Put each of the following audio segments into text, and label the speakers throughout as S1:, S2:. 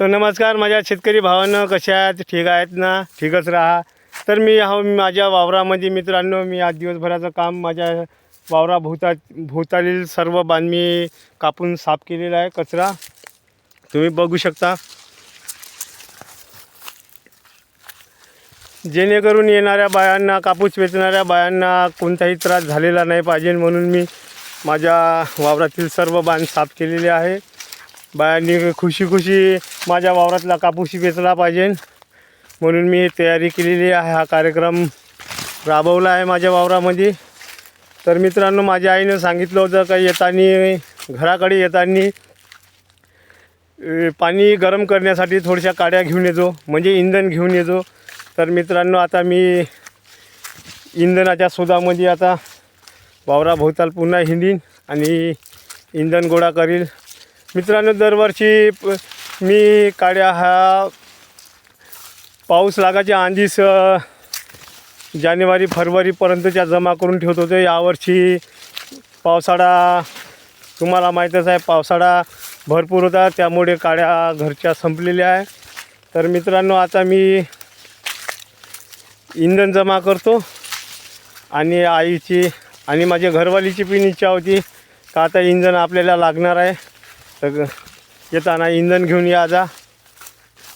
S1: तर नमस्कार माझ्या शेतकरी भावानं कशा आहेत? ठीक आहेत ना? ठीकच राहा. तर मी हा माझ्या वावरामध्ये मित्रांनो मी आज दिवसभराचं काम माझ्या वावरा भोवता भोवतालील सर्व बांधमी कापून साफ केलेला आहे. कचरा तुम्ही बघू शकता. जेणेकरून येणाऱ्या बायांना कापूस वेचणाऱ्या बायांना कोणताही त्रास झालेला नाही पाहिजे म्हणून मी माझ्या वावरातील सर्व बांध साफ केलेले आहे. बायांनी खुशी खुशी माझ्या वावरातला कापूस वेचला पाहिजे. म्हणून मी तयारी केलेली आहे. हा कार्यक्रम राबवला आहे माझ्या वावरामध्ये. तर मित्रांनो माझ्या आईनं सांगितलं होतं का येताना घराकडे येताना पाणी गरम करण्यासाठी थोड्याशा काड्या घेऊन येतो म्हणजे इंधन घेऊन येतो तर मित्रांनो आता मी इंधनाच्या शोधामध्ये आता वावराभोवताल पुन्हा हिंडीन आणि इंधन गोळा करील मित्रांनो दरवर्षी प- मी काड्या हा पाऊस लागायच्या आधीच जानेवारी फरवरीपर्यंतच्या जमा करून ठेवत होते. यावर्षी पावसाळा तुम्हाला माहीतच आहे पावसाळा भरपूर होता. त्यामुळे काड्या घरच्या संपलेल्या आहे. तर मित्रांनो आता मी इंधन जमा करतो. आणि आईची आणि माझ्या घरवालीची पण इच्छा होती का आता इंधन आपल्याला लागणार आहे. तर येताना इंधन घेऊन या जा.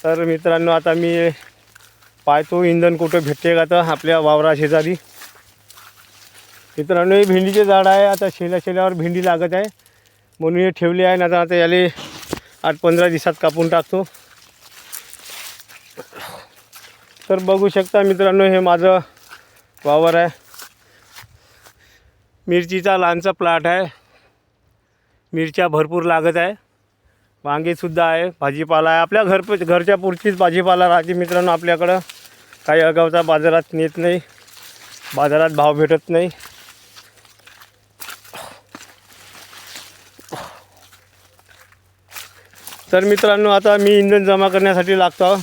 S1: तर मित्रांनो आता मी पाहतो इंधन कुठं भेटते का तर आपल्या वावरा शेजारी. मित्रांनो हे भेंडीचे झाड आहे. आता शेल्या शेल्यावर भेंडी लागत आहे. म्हणून हे ठेवले आहे. ना आता आता याले आठ पंधरा दिवसात कापून टाकतो. तर बघू शकता मित्रांनो हे माझं वावर आहे. मिरचीचा लहानचा प्लॉट आहे. मिरच्या भरपूर लागत आहे. वांगेसुद्धा आहे भाजीपाला आहे. आपल्या घर घरच्या पुरतीच भाजीपाला राहते मित्रांनो आपल्याकडं. काही अगावचा बाजारात नेत नाही. बाजारात भाव भेटत नाही. तर मित्रांनो आता मी इंधन जमा करण्यासाठी लागतो.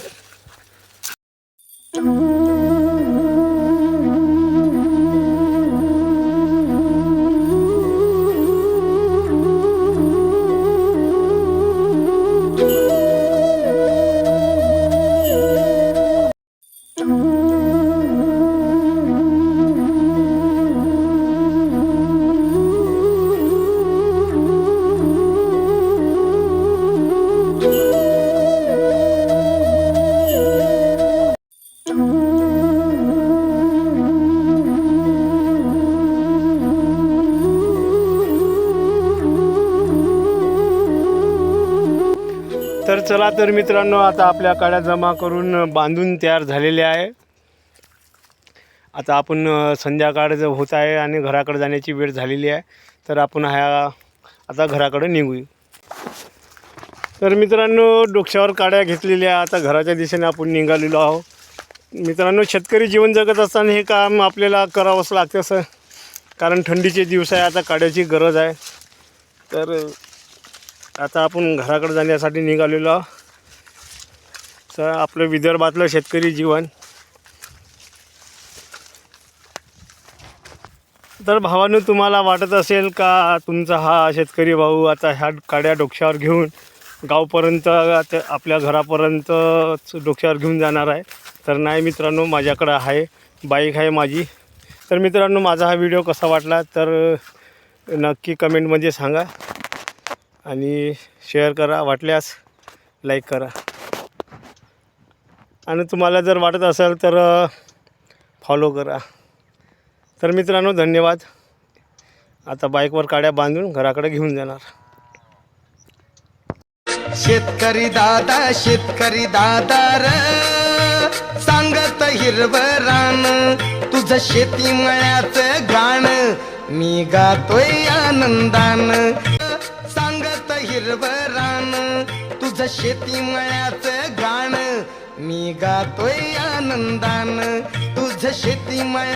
S1: चला तर मित्रांनो आता आपल्या काड्या जमा करून बांधून तयार झालेले आहे. आता आपण संध्याकाळ जर होत आहे आणि घराकडे जाण्याची वेळ झालेली आहे तर आपण ह्या आता घराकडे निघू तर मित्रांनो डोक्यावर काड्या घेतलेल्या आता घराच्या दिशेने आपण निघालेलो आहोत. मित्रांनो शेतकरी जीवन जगत असताना हे काम आपल्याला करावंच लागतं असं कारण थंडीचे दिवस आहे आता काड्याची गरज आहे. तर आता आपण घराकडे जाण्यासाठी निघालेलो आहोत. तर आपलं विदर्भातलं शेतकरी जीवन. तर भावानं तुम्हाला वाटत असेल का तुमचा हा शेतकरी भाऊ आता ह्या काड्या डोक्यावर घेऊन गावपर्यंत आपल्या घरापर्यंत डोक्यावर घेऊन जाणार आहे. तर नाही मित्रांनो माझ्याकडं आहे बाईक आहे माझी. तर मित्रांनो माझा हा व्हिडिओ कसा वाटला तर नक्की कमेंटमध्ये सांगा. आणि शेअर करा वाटल्यास लाईक करा. आणि तुम्हाला जर वाटत असेल तर फॉलो करा. तर मित्रांनो धन्यवाद. आता बाईकवर काड्या बांधून घराकडे घेऊन जाणार.
S2: शेतकरी दादा शेतकरी दादा र. सांगत हिरव रान तुझं शेती मळ्याचं गाण. मी गातोय आनंदान. हिरव रान तुझं शेती मळ्याच गाण. मी गातोय आनंदान तुझं शेती मळ्या